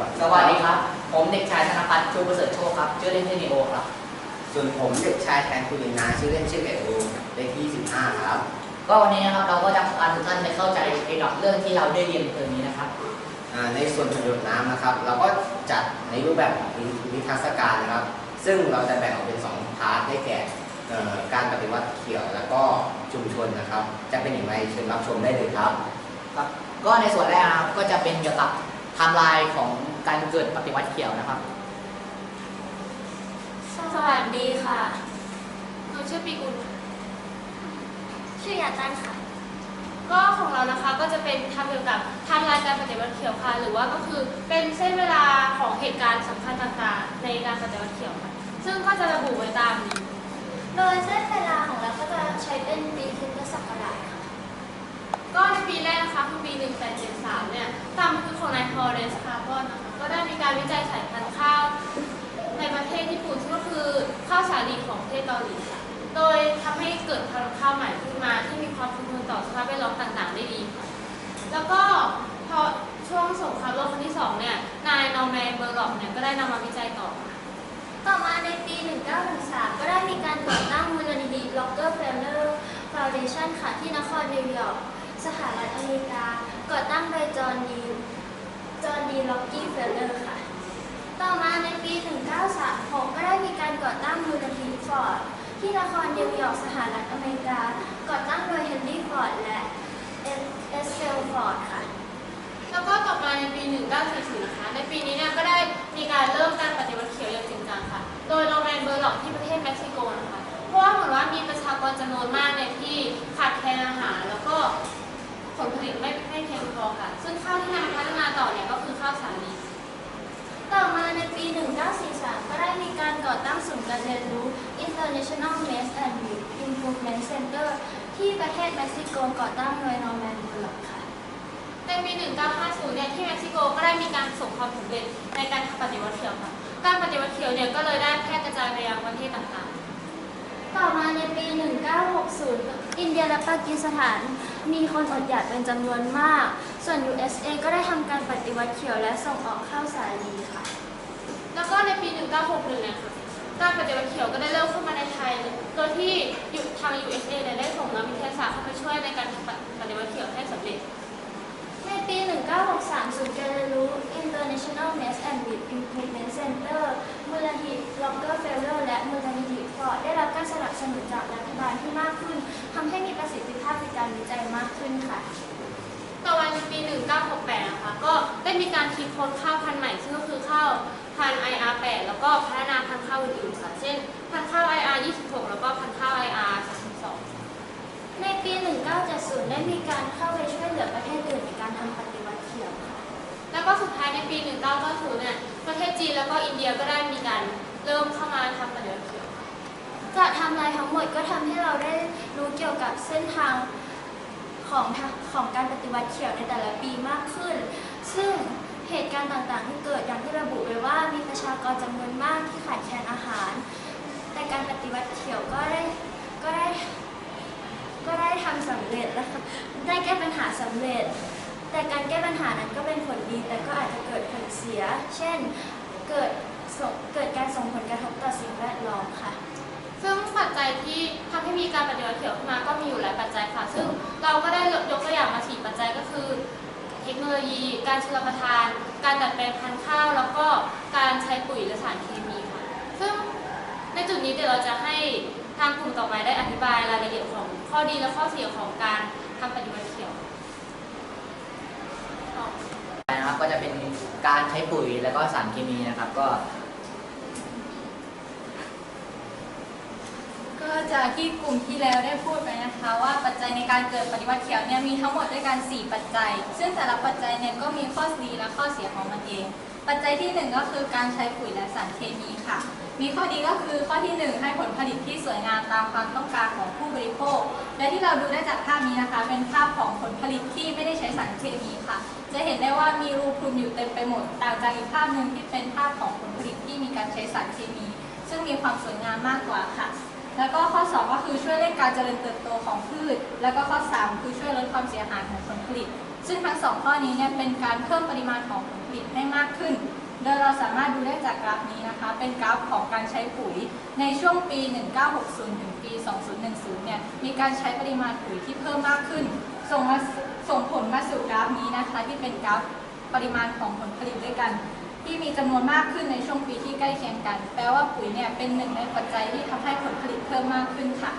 วัสดีสวัสดีครับ ผมเด็กชายธนพัฒน์ชูประเสริฐโชคครับ ชื่อเล่นชื่อนีโอครับ ส่วนผมเด็กชายแทนคุณลินนาชื่อเล่นชื่อเอ็ดรูเลขที่15ครับ ก็วันนี้นะครับเราก็จะพาทุกท่านไปเข้าใจเกี่ยวกับเรื่องที่เราได้เรียนในเทอมนี้นะครับอ่าในส่วนผยดน้ำนะครับ เราก็จัดในรูปแบบของนิทรรศการนะครับ ซึ่งเราจะแบ่งออกเป็น 2 พาร์ทได้แก่เอ่อการปฏิวัติเขียวแล้วก็ชุมชนนะครับ จะเป็นอย่างไรเชิญรับชมได้เลยครับครับก็ในส่วนแรกนะครับก็จะเป็นเกี่ยวกับไทม์ไลน์ของ การเกิดปฏิวัติเขียวนะครับ สวัสดีค่ะ หนูชื่อปีกุลชื่อยาตันค่ะ ก็ของเรานะคะก็จะเป็นทำเกี่ยวกับไทม์ไลน์การปฏิวัติเขียวค่ะ หรือว่าก็คือเป็นเส้นเวลาของเหตุการณ์สำคัญต่างๆ ในการปฏิวัติเขียวค่ะ ซึ่งก็จะระบุไว้ตามนี้ โดยเส้นเวลาของเราก็จะใช้เป็นปีคริสตศักราชค่ะ ก็ในปีแรกนะคะคือปี 1873 เนี่ย ตามบันทึกของนายฮอร์เรสคาร์บอนนะคะ ก็ได้มีการวิจัยสายพันธุ์ข้าวในประเทศญี่ปุ่นซึ่งก็คือข้าวสาลีของประเทศเกาหลีค่ะ โดยทำให้เกิดพันธุ์ข้าวใหม่ขึ้นมาที่มีความทนทนต่อสภาพแวดล้อมต่างๆ ได้ดีค่ะ แล้วก็พอช่วงสงครามโลกครั้งที่สองเนี่ย นายนอร์แมนเบอร์ล็อกเนี่ยก็ได้นำมาวิจัยต่อค่ะต่อมาในปี 1913ก็ได้มีการก่อตั้งมูลนิธิ Rockefeller Foundation ค่ะที่นครนิวยอร์กสหรัฐอเมริกา ก่อตั้งโดยจอห์นดี จอห์นดีล็อกกี้เฟลเลอร์ค่ะ ต่อมาในปี 1936 ก็ได้มีการก่อตั้งมูลนิธิฟอร์ด ที่นครนิวยอร์ก ส หรัฐอเมริกา ก่อตั้งโดยเฮนรี่ฟอร์ดและเอสเซลฟอร์ดค่ะ แล้วก็ต่อมาในปี 1940 นะคะ ในปีนี้เนี่ยก็ได้มีการเริ่มการปฏิวัติเขียวอย่างจริงจังค่ะ โดยโรแมนเบอร์ล็อกที่ประเทศเม็กซิโกนะคะ เพราะว่าเหมือนว่ามีประชากรจำนวนมากในยที่ขาดแคลนอาหารแล้วก็ผลผลิตไม่ไม่เพียงพอค่ะ ซึ่งข้าวที่นำมาพัฒนาต่อเนี่ยก็คือข้าวสาลีต่อมาในปี 1943 ก็ได้มีการก่อตั้งศูนย์การเรียนรู้ International Maize and Wheat Improvement Center ที่ประเทศเม็กซิโกก่อตั้งโดยนอร์แมนบูลล็อกค่ะ ในปี 1950 เนี่ยที่เม็กซิโกก็ได้มีการประสบความสำเร็จในการปฏิวัติเขียวค่ะการปฏิวัติเขียวเนี่ยก็เลยได้แพร่กระจายไปยังประเทศต่างๆ ต่อมาในปี 1960 อินเดียและปากีสถานมีคนอดอยากเป็นจำนวนมาก ส่วน USA ก็ได้ทำการปฏิวัติเขียวและส่งออกข้าวสาลีค่ะ แล้วก็ในปี 1961 เนี่ยค่ะ การปฏิวัติเขียวก็ได้เริ่มเข้ามาในไทย โดยที่อยู่ทาง USA เนี่ยได้ส่งนักวิทยาศาสตร์เข้ามาช่วยในการทำปฏิวัติเขียวให้สำเร็จ ในปี 1963ศูนย์การเรียนรู้ International Maize and Wheat Improvement Center มูลนิธิ Rockefeller และมูลนิธิ Ford ได้รับการสนับสนุนจากรัฐบาลที่มากขึ้นทำให้มีประสิทธิภาพในการวิจัยมากขึ้นค่ะต่อมาในปี 1968 นะคะ ก็ได้มีการคิดค้นข้าวพันธุ์ใหม่ซึ่งก็คือข้าว พันธุ์ IR8 แล้วก็พัฒนาพันธุ์ข้าวอื่นๆค่ะ เช่น พันธุ์ข้าว IR 26 แล้วก็พันธุ์ข้าว IR 32 ในปี 1970 ได้มีการเข้าไปช่วยเหลือประเทศอื่นในการทำปฏิวัติเขียวค่ะ แล้วก็สุดท้ายในปี 1990 เนี่ย ประเทศจีนแล้วก็อินเดียก็ได้มีการเริ่มเข้ามาทำปฏิวัติเขียวจากไทำลายทั้งหมดก็ทำให้เราได้รู้เกี่ยวกับเส้นทางของทางของการปฏิวัติเขียวในแต่ละปีมากขึ้น ซึ่ง เหตุการณ์ต่างๆ ที่เกิดอย่างที่ระบุไว้ว่ามีประชากรจำนวนมากที่ขาดแคลนอาหาร แต่การปฏิวัติเขียวก็ได้ก็ได้ก็ได้ทำสำเร็จและได้แก้ปัญหาสำเร็จ แต่การแก้ปัญหานั้นก็เป็นผลดี แต่ก็อาจจะเกิดผลเสีย เช่นเกิดเกิดการส่งผลกระทบต่อสิ่งแวดล้อมค่ะ ซึ่งปัจจัยที่ทำให้มีการปฏิวัติเขียวขึ้นมาก็มีอยู่หลายปัจจัยค่ะ ซึ่งเราก็ได้ยกตัวอย่างมาสี่ปัจจัยก็คือ เทคโนโลยี การชลประทาน การดัดแปลงพันธุ์ข้าว แล้วก็การใช้ปุ๋ยและสารเคมีค่ะ ซึ่งในจุดนี้เดี๋ยวเราจะให้ทางกลุ่มต่อไปได้อธิบายรายละเอียดของข้อดีและข้อเสียของการทำปฏิวัติเขียวต่อนะครับก็จะเป็นการใช้ปุ๋ยแล้วก็สารเคมีนะครับ ก็ ก็จากที่กลุ่มที่แล้วได้พูดไปนะคะว่าปัจจัยในการเกิดปฏิวัติเขียวเนี่ยมีทั้งหมดด้วยกัน 4 ปัจจัย ซึ่งแต่ละปัจจัยเนี่ยก็มีข้อดีและข้อเสียของมันเอง ปัจจัยที่ 1 ก็คือการใช้ปุ๋ยและสารเคมีค่ะ มีข้อดีก็คือข้อที่ 1 ให้ผลผลิตที่สวยงามตามความต้องการของผู้บริโภค และที่เราดูได้จากภาพนี้นะคะ เป็นภาพของผลผลิตที่ไม่ได้ใช้สารเคมีค่ะ จะเห็นได้ว่ามีรูพรุนอยู่เต็มไปหมด ต่างจากอีกภาพหนึ่งที่เป็นภาพของผลผลิตที่มีการใช้สารเคมี ซึ่งมีความสวยงามมากกว่าค่ะ แล้วก็ข้อ 2 ก็คือช่วยเร่งการเจริญเติบโตของพืช แล้วก็ข้อ 3 คือช่วยลดความเสียหายของผลผลิต ซึ่งทั้งสองข้อนี้เนี่ยเป็นการเพิ่มปริมาณของผลผลิตให้มากขึ้น โดยเราสามารถดูได้จากกราฟนี้นะคะ เป็นกราฟของการใช้ปุ๋ย ในช่วงปี 1960 ถึงปี 2010 เนี่ย มีการใช้ปริมาณปุ๋ยที่เพิ่มมากขึ้น ส่งมาส่งผลมาสู่กราฟนี้นะคะ ที่เป็นกราฟปริมาณของผลผลิตด้วยกัน ที่มีจำนวนมากขึ้นในช่วงปีที่ใกล้เคียงกัน แปลว่าปุ๋ยเนี่ยเป็นหนึ่งในปัจจัยที่ทำให้ผลผลิตเพิ่มมากขึ้นค่ะ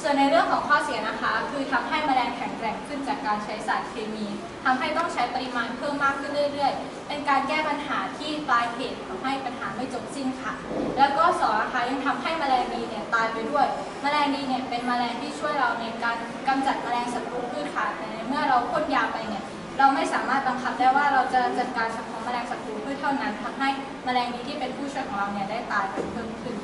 ส่วนในเรื่องของข้อเสียนะคะ คือทำให้แมลงแข็งแกร่งขึ้นจากการใช้สารเคมีทำให้ต้องใช้ปริมาณเพิ่มมากขึ้นเรื่อย ๆ เป็นการแก้ปัญหาที่ปลายเหตุทำให้ปัญหาไม่จบสิ้นค่ะ แล้วก็สองนะคะยังทำให้แมลงดีเนี่ยตายไปด้วย แมลงดีเนี่ยเป็นแมลงที่ช่วยเราในการกำจัดแมลงศัตรูพืชค่ะแต่ในเมื่อเราพ่นยาไปเนี่ย เราไม่สามารถบังคับได้ว่าเราจะจัดการเฉพาะแมลงศัตรูพืชเท่านั้นทำให้แมลงดีที่เป็นผู้ช่วยของเราเนี่ยได้ตายเพิ่มขึ้น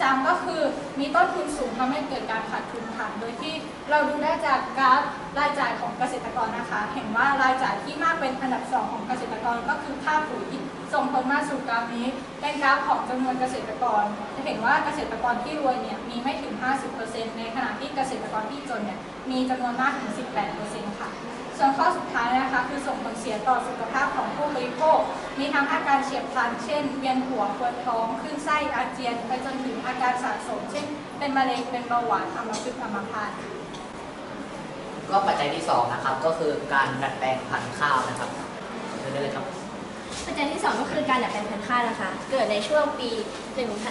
สามก็คือมีต้นทุนสูงทำให้เกิดการขาดทุนค่ะโดยที่เราดูได้จากกราฟรายจ่ายของเกษตรกรนะคะ เห็นว่ารายจ่ายที่มากเป็นอันดับสองของเกษตรกรก็คือค่าปุ๋ยส่งผลมาสู่กราฟนี้เป็นกราฟของจำนวนเกษตรกร จะเห็นว่าเกษตรกรที่รวยเนี่ยมีไม่ถึง 50%ในขณะที่เกษตรกรที่จนเนี่ยมีจำนวนมากถึง 18%ค่ะ ส่วนข้อสุดท้ายนะคะ คือส่งผลเสียต่อสุขภาพของผู้บริโภค มีทั้งอาการเฉียบพลัน เช่น เวียนหัว ปวดท้อง คลื่นไส้ อาเจียน ไปจนถึงอาการสะสม เช่น เป็นมะเร็ง เป็นเบาหวานอัมพฤกษ์อัมพาตก็ปัจจัยที่สองนะครับ ก็คือการดัดแปลงพันธุ์ข้าวนะครับเชิญได้เลยครับ ปัจจัยที่ 2 ก็คือการดัดแปลงพันธุ์ข้าวนะคะ เกิดในช่วงปี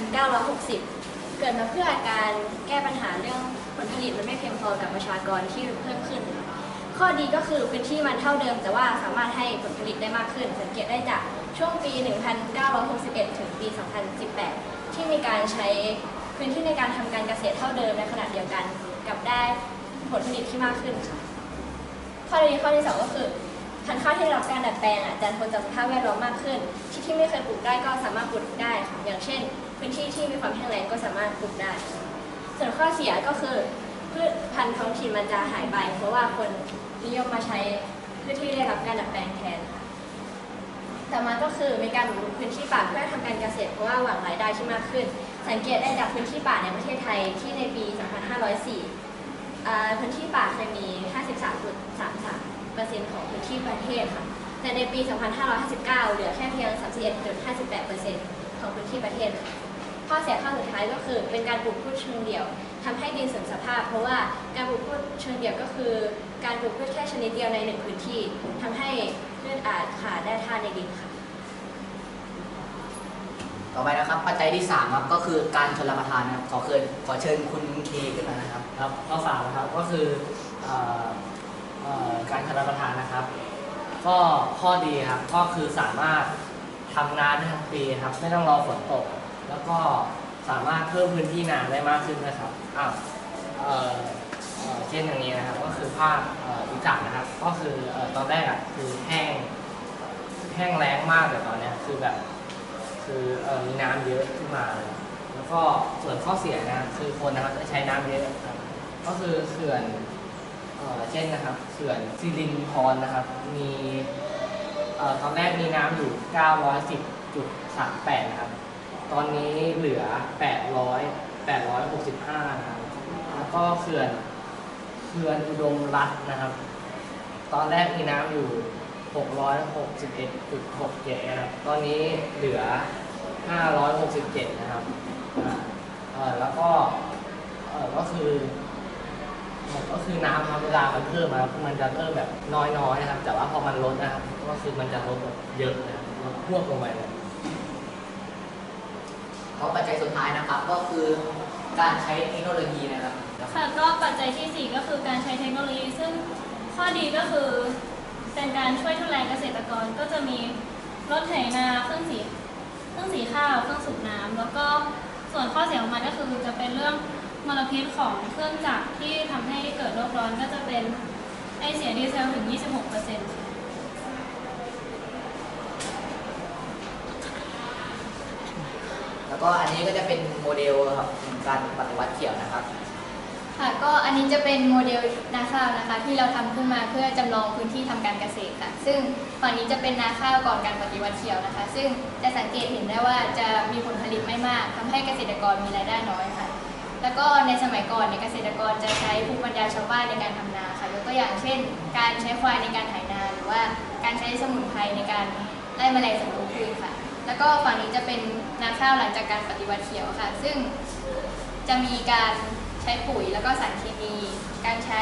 1960 เกิดมาเพื่อการแก้ปัญหาเรื่องผลผลิตมันไม่เพียงพอกับประชากรที่เพิ่มขึ้น ข้อดีก็คือพื้นที่มันเท่าเดิม แต่ว่าสามารถให้ผลผลิตได้มากขึ้น สังเกตได้จากช่วงปี 1961 ถึงปี 2018 ที่มีการใช้พื้นที่ในการทำการเกษตรเท่าเดิมในขณะเดียวกันกับได้ผลผลิตที่มากขึ้นค่ะข้อดีข้อที่สองก็คือพันธุ์ข้าวที่ได้รับการดัดแปลงอะจะทนต่อสภาพแวดล้อมมากขึ้น ที่ที่ไม่เคยปลูกได้ก็สามารถปลูกได้ค่ะอย่างเช่น พื้นที่ที่มีความแห้งแล้งก็สามารถปลูกได้ ส่วนข้อเสียก็คือพืชพันธุ์ท้องถิ่นมันจะหายไป เพราะว่าคน นิยมมาใช้พืชที่ได้รับการดัดแปลงแทนค่ะต่อมาก็คือมีการบุกรุกพื้นที่ป่าเพื่อทำการเกษตรเพราะว่าหวังรายได้ที่มากขึ้น สังเกตได้จากพื้นที่ป่าในประเทศไทยที่ในปี 2504 พื้นที่ป่าเคยมี 53.33เปอร์เซ็นต์ของพื้นที่ประเทศค่ะ แต่ในปี 2559 เหลือแค่เพียง 31.58เปอร์เซ็นต์ของพื้นที่ประเทศค่ะข้อเสียข้อสุดท้ายก็คือเป็นการปลูกพืชเชิงเดี่ยวทำให้ดินเสื่อมสภาพ เพราะว่าการปลูกพืชเชิงเดี่ยวก็คือ การปลูกพืชแค่ชนิดเดียวในหนึ่งพื้นที่ทำให้พืชอาจขาดแร่ธาตุในดินค่ะ ต่อไปนะครับปัจจัยที่สามครับก็คือการชนรับประทานนะครับขอเชิญขอเชิญคุณเคขึ้นมานะครับ ครับข้อสามนะครับก็คือเอ่อเอ่อการทำรับประทานนะครับ ก็ข้อดีครับก็คือสามารถทำนาได้ทั้งปีครับไม่ต้องรอฝนตก แล้วก็สามารถเพิ่มพื้นที่นาได้มากขึ้นนะครับอ้าวเอ่อ เช่นอย่างนี้นะครับก็คือภาคอีสานนะครับ ก็คือตอนแรกอะคือแห้งแห้งแล้งมากแต่ตอนเนี้ยคือแบบคือมีน้ำเยอะขึ้นมา แล้วก็ส่วนข้อเสียนะคือคนนะครับจะใช้น้ำเยอะครับก็คือเขื่อนเช่นนะครับเขื่อนซิลินพรนะครับ มีตอนแรกมีน้ำอยู่ 910.38 นะครับ ตอนนี้เหลือ 800 865 นะครับ แล้วก็เขื่อน เขื่อนอุดมรัตนะครับ ตอนแรกมีน้ำอยู่ 661.67นะครับ ตอนนี้เหลือ 567 นะครับเออแล้วก็เออก็คือก็คือน้ำครับเวลามันเพิ่มมามันจะเพิ่มแบบน้อยๆนะครับ แต่ว่าพอมันลดนะครับ ก็คือมันจะลดแบบเยอะนะครับลดพวบลงไปเลย เพราะปัจจัยสุดท้ายนะครับก็คือ การใช้เทคโนโลยีนะครับ ค่ะก็ปัจจัยที่ 4 ก็คือการใช้เทคโนโลยี ซึ่งข้อดีก็คือเป็นการช่วยทุนแรงเกษตรกรก็จะมีรถไถนาเครื่องสีเครื่องสีข้าวเครื่องสูบน้ำแล้วก็ส่วนข้อเสียของมันก็คือจะเป็นเรื่องมลพิษของเครื่องจักรที่ทำให้เกิดโลกร้อนก็จะเป็นไอเสียดีเซลถึง 26%ค่ะ แล้วก็อันนี้ก็จะเป็นโมเดลครับของการปฏิวัติเขียวนะครับ ค่ะก็อันนี้จะเป็นโมเดลนาข้าวนะคะ ที่เราทำขึ้นมาเพื่อจำลองพื้นที่ทำการเกษตรค่ะ ซึ่งฝั่งนี้จะเป็นนาข้าวก่อนการปฏิวัติเขียวนะคะ ซึ่งจะสังเกตเห็นได้ว่าจะมีผลผลิตไม่มากทำให้เกษตรกรมีรายได้น้อยค่ะ แล้วก็ในสมัยก่อนเนี่ยเกษตรกรจะใช้ภูมิปัญญาชาวบ้านในการทำนาค่ะยกตัวอย่างเช่น การใช้ควายในการไถนาหรือว่าการใช้สมุนไพรในการไล่แมลงศัตรูพืชค่ะ แล้วก็ฝั่งนี้จะเป็นนาข้าวหลังจากการปฏิวัติเขียวค่ะ ซึ่งจะมีการใช้ปุ๋ยแล้วก็สารเคมี การใช้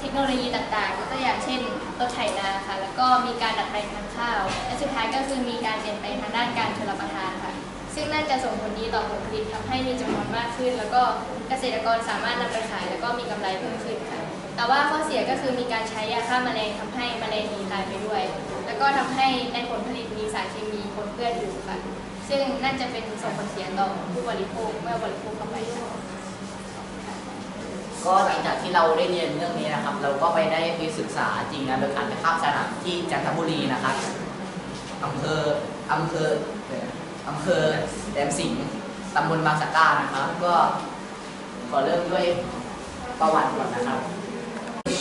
เทคโนโลยีต่างๆยกตัวอย่างเช่นรถไถนาค่ะ แล้วก็มีการดัดแปลงนธุ์ข้าว และสุดท้ายก็คือมีการเปลี่ยนแปลงทางด้านการชลประทานค่ะ ซึ่งน่าจะส่งผลดีต่อผลผลิตทำให้มีจำนวนมากขึ้น แล้วก็เกษตรกรสามารถนำไปขาย แล้วก็มีกำไรเพิ่มขึ้นค่ะ แต่ว่าข้อเสียก็คือมีการใช้ยาฆ่าแมลงทำให้แมลงหนีตายไปด้วย ก็ทำให้ในผลผลิตมีสารเคมีปนเปื้อนอยู่ค่ะ ซึ่งน่าจะเป็นส่งผลเสียต่อผู้บริโภคเมื่อบริโภคเข้าไปค่ะก็หลังจากที่เราได้เรียนเรื่องนี้นะครับ เราก็ไปได้ไปศึกษาจริงนะโดยการไปภาคสนามที่จันทบุรีนะครับอำเภออำเภออำเภอแหลมสิงห์ตำบลบางสะก้านะครับ ก็ขอเริ่มด้วยประวัติก่อนนะครับ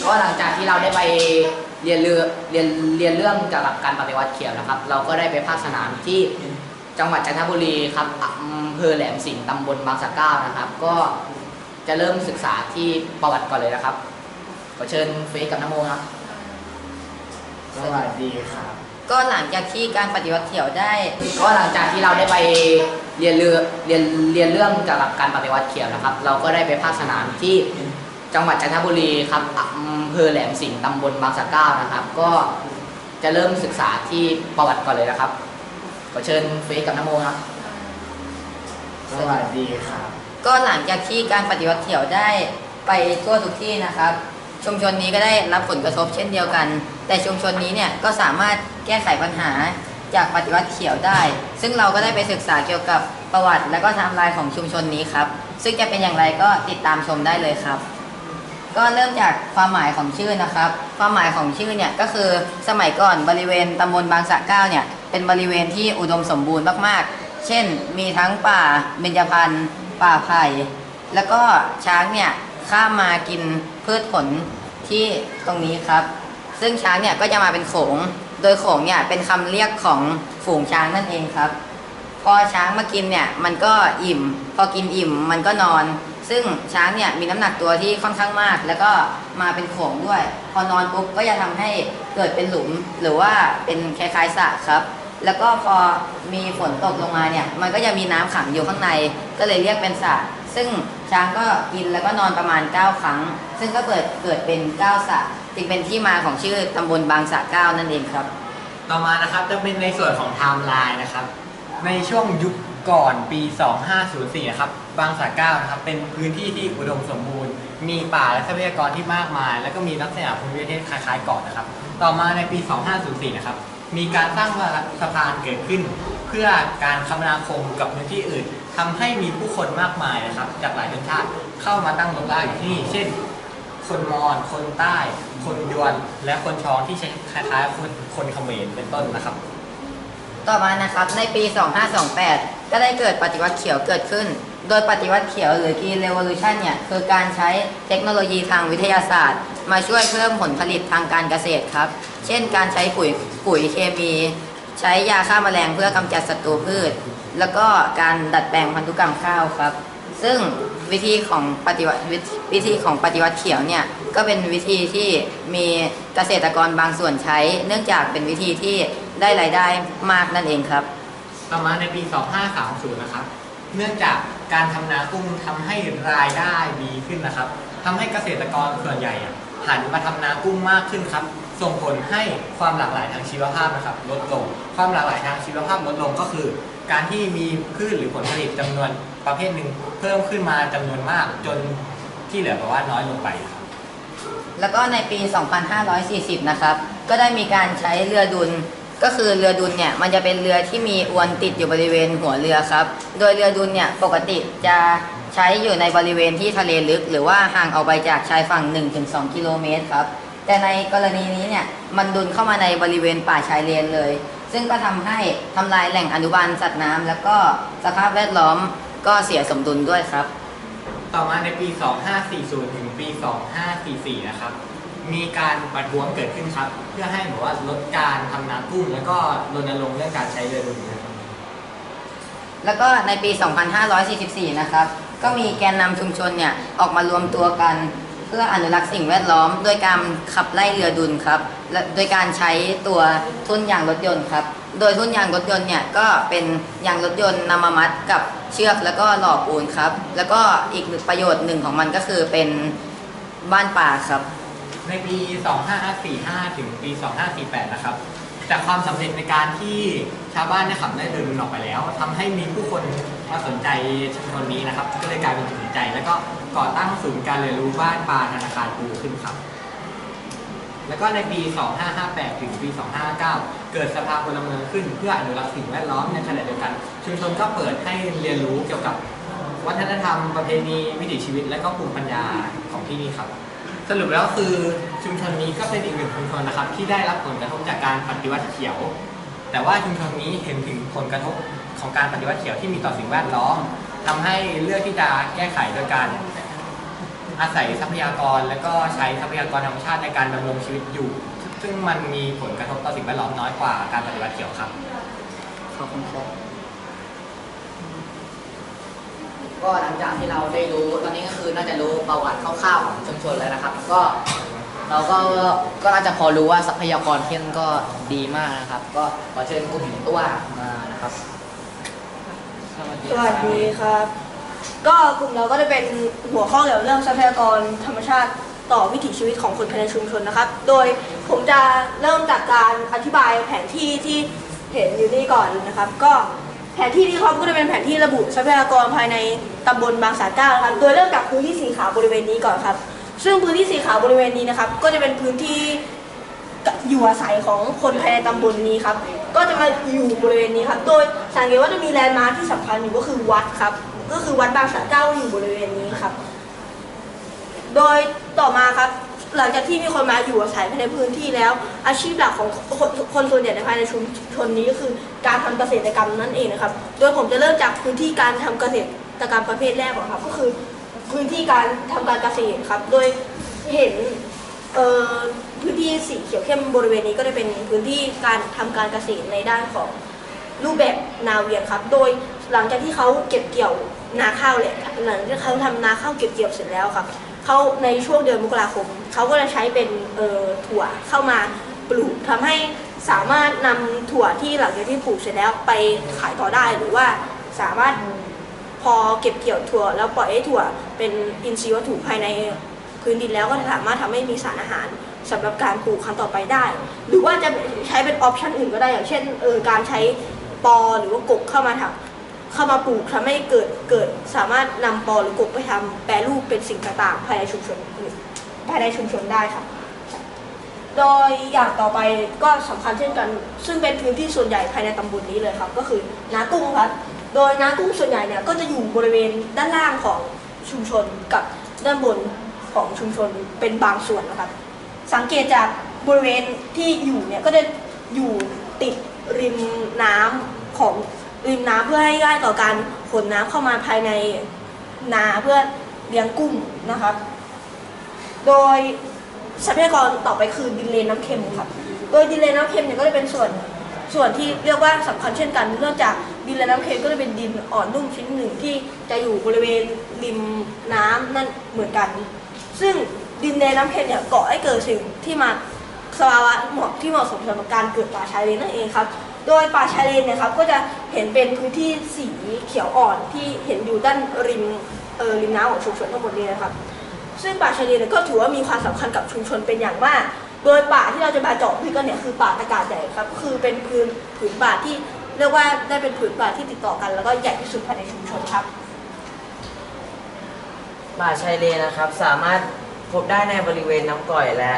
ก็หลังจากที่เราได้ไป เรียนเรือเรียนเรียนเรื่องเกี่ยวกับการปฏิวัติเขียวนะครับ เราก็ได้ไปภาคสนามที่จังหวัดจันทบุรีครับอำเภอแหลมสิงห์ตำบลบางสะก้านะครับ ก็จะเริ่มศึกษาที่ประวัติก่อนเลยนะครับขอเชิญเฟซกับนโมครับสวัสดีครับ ก็หลังจากที่การปฏิวัติเขียวได้ ก็หลังจากที่เราได้ไปเรียนเรือเรียนเรียนเรื่องเกี่ยวกับการปฏิวัติเขียวนะครับ เราก็ได้ไปภาคสนามที่จังหวัดจันทบุรีครับอำ เภอแหลมสิงห์ตำบลบางสะเก้านะครับ ก็จะเริ่มศึกษาที่ประวัติก่อนเลยนะครับขอเชิญเฟซกับนโมครับ สวัสดีครับ ก็หลังจากที่การปฏิวัติเขียวได้ไปทั่วทุกที่นะครับ ชุมชนนี้ก็ได้รับผลกระทบเช่นเดียวกัน แต่ชุมชนนี้เนี่ยก็สามารถแก้ไขปัญหาจากปฏิวัติเขียวได้ ซึ่งเราก็ได้ไปศึกษาเกี่ยวกับประวัติ และก็ไทม์ไลน์ของชุมชนนี้ครับ ซึ่งจะเป็นอย่างไรก็ติดตามชมได้เลยครับ ก็เริ่มจากความหมายของชื่อนะครับ ความหมายของชื่อเนี่ยก็คือสมัยก่อนบริเวณตำบลบางสะเก้าเนี่ยเป็นบริเวณที่อุดมสมบูรณ์มากๆ เช่น มีทั้งป่าเบญจพรรณป่าไผ่แล้วก็ช้างเนี่ยข้ามมากินพืชผลที่ตรงนี้ครับ ซึ่งช้างเนี่ยก็จะมาเป็นโขง โดยโขงเนี่ยเป็นคำเรียกของฝูงช้างนั่นเองครับ พอช้างมากินเนี่ยมันก็อิ่ม พอกินอิ่มมันก็นอน ซึ่งช้างเนี่ยมีน้ำหนักตัวที่ค่อนข้างมาก แล้วก็มาเป็นโขงด้วย พอนอนปุ๊บก็จะทำให้เกิดเป็นหลุมหรือว่าเป็นคล้ายๆสระครับ แล้วก็พอมีฝนตกลงมาเนี่ยมันก็จะมีน้ำขังอยู่ข้างใน ก็เลยเรียกเป็นสระซึ่งช้างก็กินแล้วก็นอนประมาณ 9 ครั้ง ซึ่งก็เกิดเกิดเป็น9สระจึงเป็นที่มาของชื่อตำบลบางสระเก้านั่นเองครับ ต่อมานะครับจะเป็นในส่วนของไทม์ไลน์นะครับ ในช่วงยุคก่อนปี 2504นะครับ บางสะเก้านะครับเป็นพื้นที่ที่อุดมสมบูรณ์ มีป่าและทรัพยากรที่มากมาย แล้วก็มีลักษณะภูมิประเทศคล้ายๆเกาะนะครับ ต่อมาในปี 2504 นะครับมีการสร้างสะพานเกิดขึ้น เพื่อการคมนาคมกับพื้นที่อื่นทำให้มีผู้คนมากมายนะครับ จากหลายชนชาติเข้ามาตั้งรกรากอยู่ที่นี่เช่น คนมอญคนใต้ คนยวน และคนชองที่ใช้คล้ายๆคนคนเขมรเป็นต้นนะครับต่อมานะครับในปี 2528 ก็ได้เกิดปฏิวัติเขียวเกิดขึ้น โดยปฏิวัติเขียวหรือ Green Revolution เนี่ยคือการใช้เทคโนโลยีทางวิทยาศาสตร์ มาช่วยเพิ่มผลผลิตทางการเกษตรครับ เช่น การใช้ปุ๋ยปุ๋ยเคมี ใช้ยาฆ่าแมลงเพื่อกำจัดศัตรูพืช แล้วก็การดัดแปลงพันธุกรรมข้าวครับ ซึ่งวิธีของปฏิวัติวิธวิธีของปฏิวัติเขียวเนี่ยก็เป็นวิธีที่มีเกษตรกรบางส่วนใช้ เนื่องจากเป็นวิธีที่ได้รายได้มากนั่นเองครับ ต่อมาในปี 2530 นะครับ เนื่องจาก การทำนากุ้งทำให้รายได้ดีขึ้นนะครับทำให้เกษตรกรส่วนใหญ่อะหันมาทำนากุ้งมากขึ้นครับ ส่งผลให้ความหลากหลายทางชีวภาพนะครับลดลง ความหลากหลายทางชีวภาพลดลงก็คือ การที่มีพืชหรือผลผลิตจำนวนประเภทหนึ่งเพิ่มขึ้นมาจำนวนมากจนที่เหลือแบบว่าน้อยลงไปครับ แล้วก็ในปี 2540 นะครับ ก็ได้มีการใช้เรือดุล ก็คือเรือดุลเนี่ยมันจะเป็นเรือที่มีอวนติดอยู่บริเวณหัวเรือครับ โดยเรือดุลเนี่ยปกติจะใช้อยู่ในบริเวณที่ทะเลลึก หรือว่าห่างออกไปจากชายฝั่ง 1-2 กิโลเมตรครับ แต่ในกรณีนี้เนี่ยมันดุลเข้ามาในบริเวณป่าชายเลนเลย ซึ่งก็ทำให้ทำลายแหล่งอนุบาลสัตว์น้ำแล้วก็สภาพแวดล้อมก็เสียสมดุลด้วยครับ ต่อมาในปี 2540 ถึงปี 2544 นะครับ มีการประท้วงเกิดขึ้นครับ เพื่อให้แบบว่าลดการทำนากุ้งแล้วก็รณรงค์เรื่องการใช้เรือดุลนะครับ แล้วก็ในปี 2544 นะครับ ก็มีแกนนำชุมชนเนี่ยออกมารวมตัวกัน เพื่ออนุรักษ์สิ่งแวดล้อม โดยการขับไล่เรือดุลครับและโดยการใช้ตัวทุ่นยางรถยนต์ครับ โดยทุ่นยางรถยนต์เนี่ยก็เป็นยางรถยนต์นำมามัดกับเชือกแล้วก็หล่อปูนครับ แล้วก็อีกประโยชน์หนึ่งของมันก็คือเป็นบ้านป่าครับ ในปี 2545 ถึงปี 2548 นะครับ จากความสำเร็จในการที่ชาวบ้านเนี่ยขับได้เดินออกไปแล้วทำให้มีผู้คนมาสนใจชุมชนนี้นะครับ ก็เลยกลายเป็นจุดสนใจ แล้วก็ก่อตั้งศูนย์การเรียนรู้บ้านปลาธนาคารปูขึ้นครับ แล้วก็ในปี 2558 ถึงปี 2559 เกิดสภาพลเมืองขึ้น เพื่ออนุรักษ์สิ่งแวดล้อมในขณะเดียวกัน ชุมชนก็เปิดให้เรียนรู้เกี่ยวกับวัฒนธรรมประเพณีวิถีชีวิตและก็ภูมิปัญญาของที่นี่ครับ สรุปแล้วคือชุมชนนี้ก็เป็นอีกหนึ่งชุมชนนะครับ ที่ได้รับผลกระทบจากการปฏิวัติเขียว แต่ว่าชุมชนนี้เห็นถึงผลกระทบของการปฏิวัติเขียวที่มีต่อสิ่งแวดล้อมทำให้เลือกที่จะแก้ไขโดยการอาศัยทรัพยากร และก็ใช้ทรัพยากรธรรมชาติในการดำรงชีวิตอยู่ ซึ่งมันมีผลกระทบต่อสิ่งแวดล้อมน้อยกว่าการปฏิวัติเขียวครับขอบคุณครับ ก็หลังจากที่เราได้รู้ตอนนี้ก็คือน่าจะรู้ประวัติคร่าวๆของชุมชนแล้วนะครับ ก็เราก็ก็น่าจะพอรู้ว่าทรัพยากรที่นั่นก็ดีมากนะครับ ก็ขอเชิญกลุ่มตัวมานะครับสวัสดีครับ ก็กลุ่มเราก็จะเป็นหัวข้อเกี่ยวกับเรื่องทรัพยากรธรรมชาติต่อวิถีชีวิตของคนภายในชุมชนนะครับ โดยผมจะเริ่มจากการอธิบายแผนที่ที่เห็นอยู่นี่ก่อนนะครับ ก็ ผนที่นี้ครับก็จะเป็นแผนที่ระบุทรัพยากรภายในตำบลบางสาเก้านะครับ โดยเริ่มจากพื้นที่สีขาวบริเวณนี้ก่อนครับ ซึ่งพื้นที่สีขาวบริเวณนี้นะครับ ก็จะเป็นพื้นที่อยู่อาศัยของคนภายในตำบลนี้ครับ ก็จะมาอยู่บริเวณนี้ครับ โดยสังเกตว่าจะมีแลนด์มาร์คที่สำคัญอยู่ก็คือวัดครับ ก็คือวัดบางสะเก้าอยู่บริเวณนี้ครับ โดยต่อมาครับ หลังจากที่มีคนมาอยู่อาศัยภายในพื้นที่แล้ว อาชีพหลักของคนคนส่วนใหญ่ในภายในชุมชนนี้ก็คือการทำเกษตรกรรมนั่นเองนะครับ โดยผมจะเริ่มจากพื้นที่การทำเกษตรกรรมประเภทแรกก่อนครับ ก็คือพื้นที่การทำการเกษตรครับ โดยเห็นพื้นที่สีเขียวเข้มบริเวณนี้ก็จะเป็นพื้นที่การทำการเกษตรในด้านของรูปแบบนาเวียนครับ โดยหลังจากที่เขาเก็บเกี่ยวนาข้าวเลยหลังจากเขาทำนาข้าวเก็บเกี่ยวเสร็จแล้วครับ เขาในช่วงเดือนมกราคมเขาก็จะใช้เป็นเอ่อถั่วเข้ามาปลูกทำให้สามารถนำถั่วที่หลังจากที่ปลูกเสร็จแล้วไปขายต่อได้หรือว่าสามารถพอเก็บเกี่ยวถั่ว แล้วปล่อยให้ถั่วเป็นอินทรีย์วัตถุภายในพื้นดินแล้วก็สามารถทำให้มีสารอาหารสำหรับการปลูกครั้งต่อไปได้ หรือว่าจะใช้เป็นออปชันอื่นก็ได้อย่างเช่นเออการใช้ปอหรือว่ากบเข้ามาทำ เข้ามาปลูกทำให้เกิดเกิดสามารถนำปอหรือกบไปทำแปรรูปเป็นสิ่งต่างๆภายในชุมชนภายในชุมชนได้ครับโดยอย่างต่อไปก็สำคัญเช่นกัน ซึ่งเป็นพื้นที่ส่วนใหญ่ภายในตำบลนี้เลยครับ ก็คือนากุ้งครับโดยนากุ้งส่วนใหญ่เนี่ยก็จะอยู่บริเวณด้านล่างของชุมชนกับด้านบนของชุมชนเป็นบางส่วนนะครับ สังเกตจากบริเวณที่อยู่เนี่ยก็จะอยู่ติดริมน้ำของ ริมน้ำเพื่อให้ง่ายต่อการขนน้ำเข้ามาภายในนาเพื่อเลี้ยงกุ้งนะครับโดยทรัพยากรต่อไปคือดินเลนน้ำเค็มครับ โดยดินเลนน้ำเค็มเนี่ยก็จะเป็นส่วนส่วนที่เรียกว่าสำคัญเช่นกันเนื่องจากดินเลนน้ำเค็มก็จะเป็นดินอ่อนนุ่มชิ้นหนึ่งที่จะอยู่บริเวณริมน้ำนั่นเหมือนกัน ซึ่งดินเลนน้ำเค็มเนี่ยก่อให้เกิดสิ่งที่มาสภาวะเหมาะที่เหมาะสมสำหรับการเกิดป่าชายเลนนั่นเองครับ โดยป่าชายเลนเนี่ยครับก็จะเห็นเป็นพื้นที่สีเขียวอ่อนที่เห็นอยู่ด้านริมเออริมน้ำของชุมชนทั้งหมดนี้นะครับ ซึ่งป่าชายเลนก็ถือว่ามีความสำคัญกับชุมชนเป็นอย่างมาก โดยป่าที่เราจะมาเจาะลึกกันเนี่ยคือป่าตะกาศใหญ่ครับคือเป็นพื้นผืนป่าที่เรียกว่าได้เป็นผืนป่าที่ติดต่อกัน แล้วก็ใหญ่ที่สุดภายในชุมชนครับป่าชายเลนนะครับสามารถพบได้ในบริเวณน้ำก่อยและ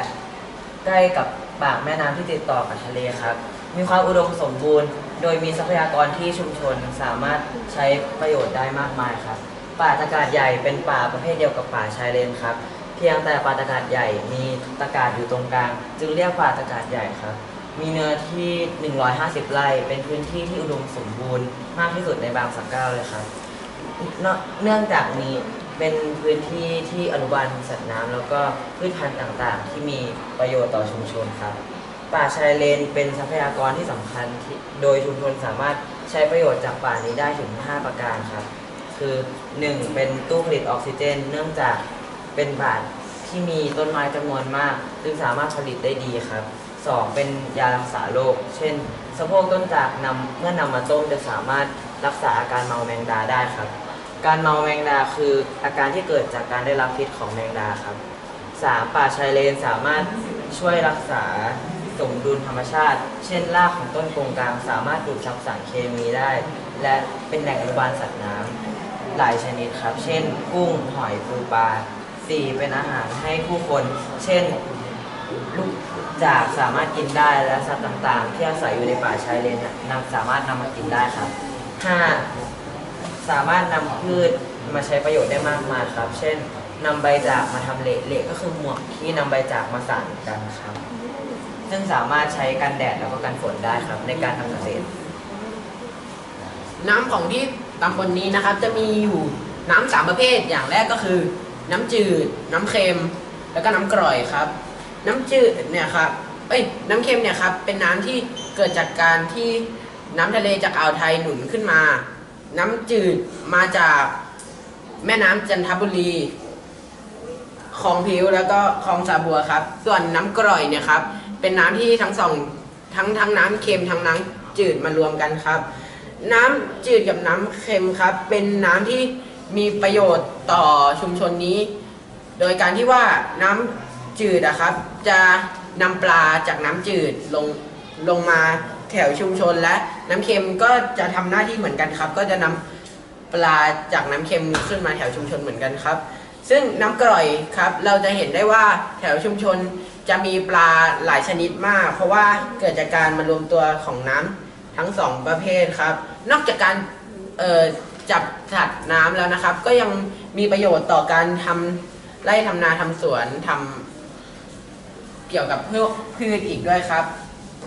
ใกล้กับปากแม่น้ำที่ติดต่อกับทะเลครับ มีความอุดมสมบูรณ์ โดยมีทรัพยากรที่ชุมชนสามารถใช้ประโยชน์ได้มากมายครับ ป่าตะกาศใหญ่เป็นป่าประเภทเดียวกับป่าชายเลนครับ เพียงแต่ป่าตะกาศใหญ่มีตะกาศอยู่ตรงกลาง จึงเรียกป่าตะกาศใหญ่ครับ มีเนื้อที่ 150 ไร่ เป็นพื้นที่ที่อุดมสมบูรณ์มากที่สุดในบางสักเก้าเลยครับ เนื่องจากนี้เป็นพื้นที่ที่อนุบาลสัตว์น้ำแล้วก็พืชพันธุ์ต่างๆ ที่มีประโยชน์ต่อชุมชนครับ ป่าชายเลนเป็นทรัพยากรที่สำคัญที่โดยชุมชนสามารถใช้ประโยชน์จากป่านี้ได้ถึง 5 ประการครับ คือ 1. เป็นตู้ผลิตออกซิเจน เนื่องจากเป็นป่าที่มีต้นไม้จำนวนมาก จึงสามารถผลิตได้ดีครับ 2. เป็นยารักษาโรค เช่น สะโพกต้นจากนำเมื่อนำมาต้มจะสามารถรักษาอาการเมาแมงดาได้ครับ การเมาแมงดาคืออาการที่เกิดจากการได้รับพิษของแมงดาครับสามป่าชายเลนสามารถช่วยรักษา สมดุลธรรมชาติ เช่นรากของต้นโกงกลางสามารถดูดซับสารเคมีได้ และเป็นแหล่งอนุบาลสัตว์น้ำหลายชนิดครับ เช่น กุ้ง หอย ปูปลาสี่เป็นอาหารให้ผู้คน เช่น ลูกจากสามารถกินได้ และสัตว์ต่างๆ ที่อาศัยอยู่ในป่าชายเลนนี่ยนำสามารถนำมากินได้ครับ 5. สามารถนำพืชมาใช้ประโยชน์ได้มากมายครับ เช่นนำใบจากมาทำเหล็กเหล็กก็คือหมวกที่นำใบจากมาสานกันครับ ซึ่งสามารถใช้กันแดดแล้วก็กันฝนได้ครับ ในการทำเกษตร น้ำของที่ตำบลนี้นะครับ จะมีอยู่น้ำสามประเภทอย่างแรกก็คือ น้ำจืด น้ำเค็ม แล้วก็น้ำกร่อยครับ น้ำจืดเนี่ยครับเอ้ยน้ำเค็มเนี่ยครับเป็นน้ำที่เกิดจากการที่น้ำทะเลจากอ่าวไทยหนุนขึ้นมา น้ำจืดมาจากแม่น้ำจันทบุรีคลองพิวแล้วก็คลองสาบัวครับ ส่วนน้ำกร่อยเนี่ยครับ เป็นน้ำที่ทั้งสองทั้งทั้งน้ำเค็มทั้งน้ำจืดมารวมกันครับ น้ำจืดกับน้ำเค็มครับ เป็นน้ำที่มีประโยชน์ต่อชุมชนนี้ โดยการที่ว่าน้ำจืดอะครับ จะนำปลาจากน้ำจืดลงลงมาแถวชุมชนและน้ำเค็มก็จะทำหน้าที่เหมือนกันครับ ก็จะนำปลาจากน้ำเค็มขึ้นมาแถวชุมชนเหมือนกันครับ ซึ่งน้ำกร่อยครับ เราจะเห็นได้ว่าแถวชุมชน จะมีปลาหลายชนิดมาก เพราะว่าเกิดจากการมารวมตัวของน้ำทั้งสองประเภทครับ นอกจากการจับสัตว์น้ำแล้วนะครับ ก็ยังมีประโยชน์ต่อการทำไร่ทำนาทำสวนทำเกี่ยวกับพวกพืชอีกด้วยครับ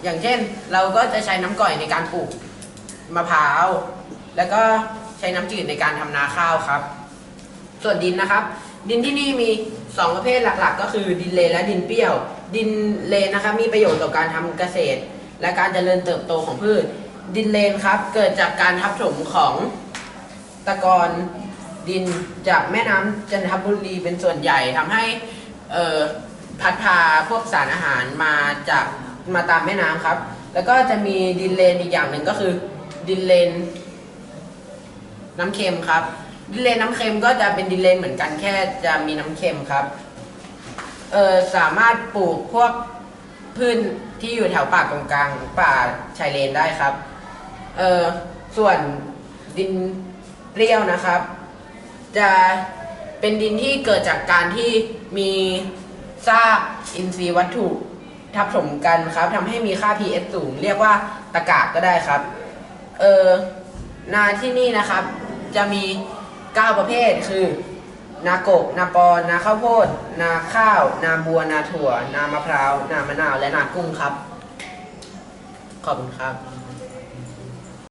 อย่างเช่นเราก็จะใช้น้ำก่อยในการปลูกมะพร้าว แล้วก็ใช้น้ำจืดในการทำนาข้าวครับ ส่วนดินนะครับ ดินที่นี่มี 2 ประเภทหลักๆ ก็คือดินเลนและดินเปรี้ยว ดินเลนนะครับมีประโยชน์ต่อการทำเกษตร และการเจริญเติบโตของพืช ดินเลนครับเกิดจากการทับถมของตะกอนดินจากแม่น้ำจันทบุรีเป็นส่วนใหญ่ทำให้พัดพาพวกสารอาหารมาจากมาตามแม่น้ำครับ แล้วก็จะมีดินเลนอีกอย่างหนึ่งก็คือ ดินเลน น้ำเค็มครับ ดินเลนน้ำเค็มก็จะเป็นดินเลนเหมือนกันแค่จะมีน้ำเค็มครับ เออสามารถปลูกพวกพืชที่อยู่แถวป่ากงกลางป่าชายเลนได้ครับเออส่วนดินเปรี้ยวนะครับ จะเป็นดินที่เกิดจากการที่มีซากอินทรีย์วัตถุทับถมกันครับทำให้มีค่า pH สูง เรียกว่าตะกากก็ได้ครับเออนาที่นี่นะครับ จะมี 9 ประเภทคือ นากกนาปอนนาข้าวโพด นาข้าว นาบัว นาถั่ว นามะพร้าว นามะนาว และนากุ้งครับ ขอบคุณครับ